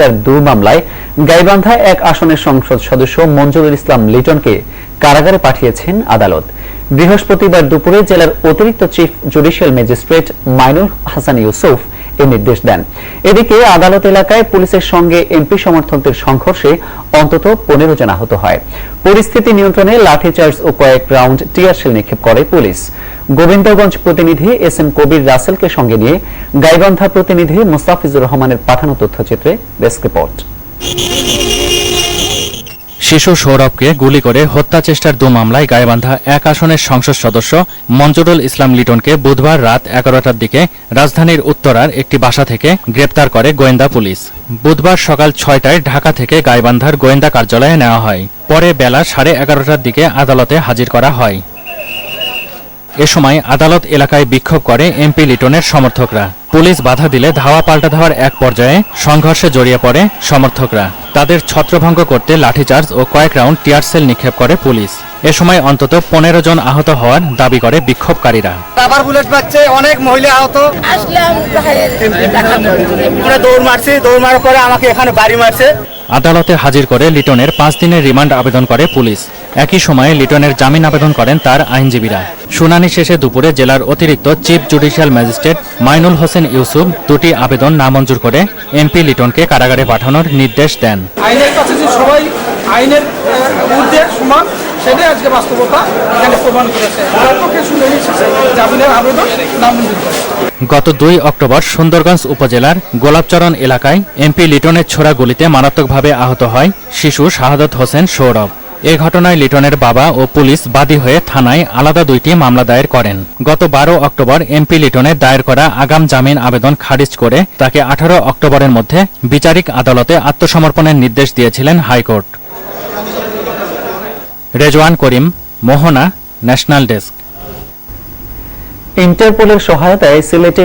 তার দু মামলায় গাইবান্ধা এক আসনের সংসদ সদস্য মঞ্জুরুল ইসলাম লিটনকে কারাগারে পাঠিয়েছেন আদালত। বৃহস্পতিবার দুপুরে জেলার অতিরিক্ত chief judicial magistrate Mainul Hasan Yusuf এ নির্দেশ দেন। এদিকে আদালত এলাকায় পুলিশের সঙ্গে এমপি সমর্থকদের সংঘর্ষে অন্তত পনেরো জন আহত হয়। পরিস্থিতি নিয়ন্ত্রণে লাঠিচার্জ ও কয়েক রাউন্ড টিয়ারশেল নিক্ষেপ করে পুলিশ। গোবিন্দগঞ্জ প্রতিনিধি এস এম কবির রাসেলকে সঙ্গে নিয়ে গাইবান্ধা প্রতিনিধি মুস্তাফিজুর রহমানের পাঠানো তথ্যচিত্রে ডেস্ক রিপোর্ট। শিশু সৌরভকে গুলি করে হত্যা চেষ্টার দু মামলায় গায়েবান্ধা এক আসনের সংসদ সদস্য মঞ্জুরুল ইসলাম লিটনকে বুধবার রাত এগারোটার দিকে রাজধানীর উত্তরার একটি বাসা থেকে গ্রেপ্তার করে গোয়েন্দা পুলিশ। বুধবার সকাল ছয়টায় ঢাকা থেকে গাইবান্ধার গোয়েন্দা কার্যালয়ে নেওয়া হয়। পরে বেলা সাড়ে এগারোটার দিকে আদালতে হাজির করা হয়। এ সময় আদালত এলাকায় বিক্ষোভ করে এমপি লিটনের সমর্থকরা। পুলিশ বাধা দিলে ধাওয়া পাল্টা ধাওয়ার এক পর্যায়ে সংঘর্ষে জড়িয়ে পড়ে সমর্থকরা। তাদের ছত্রভঙ্গ করতে লাঠিচার্জ ও কয়েক রাউন্ড টিয়ার সেল নিক্ষেপ করে পুলিশ। এ সময় অন্তত পনেরো জন আহত হওয়ার দাবি করে বিক্ষোভকারীরা। বুলেট পাচ্ছে অনেক মহিলা আহত। দৌড় মারছি দৌড় মারার পরে আমাকে এখানে বাড়ি মারছে। আদালতে হাজির করে লিটনের পাঁচ দিনের রিমান্ড আবেদন করে পুলিশ। একই সময়ে লিটনের জামিন আবেদন করেন তার আইনজীবীরা। শুনানি শেষে দুপুরে জেলার অতিরিক্ত chief judicial magistrate Mainul Hossain Yusuf দুটি আবেদন নামঞ্জুর করে এমপি লিটনকে কারাগারে পাঠানোর নির্দেশ দেন। আইনের কাছে যে সবাই আইনের ঊর্ধ্বে সেটাই আজকে বাস্তবতা, এখানে প্রমাণ করেছে। পক্ষে শুনানি জামিনের আবেদন, নামঞ্জুর করে। গত দুই অক্টোবর সুন্দরগঞ্জ উপজেলার গোলাপচরণ এলাকায় এমপি লিটনের ছোড়া গুলিতে মারাত্মকভাবে আহত হয় শিশু শাহাদত হোসেন সৌরভ। এ ঘটনায় লিটনের বাবা ও পুলিশ বাদী হয়ে থানায় আলাদা দুইটি মামলা দায়ের করেন। গত বারো অক্টোবর এমপি লিটনের দায়ের করা আগাম জামিন আবেদন খারিজ করে তাকে আঠারো অক্টোবরের মধ্যে বিচারিক আদালতে আত্মসমর্পণের নির্দেশ দিয়েছিলেন high court. Rezwan Karim Mohona national desk. ইন্টারপোলের সহায়তায় সিলেটে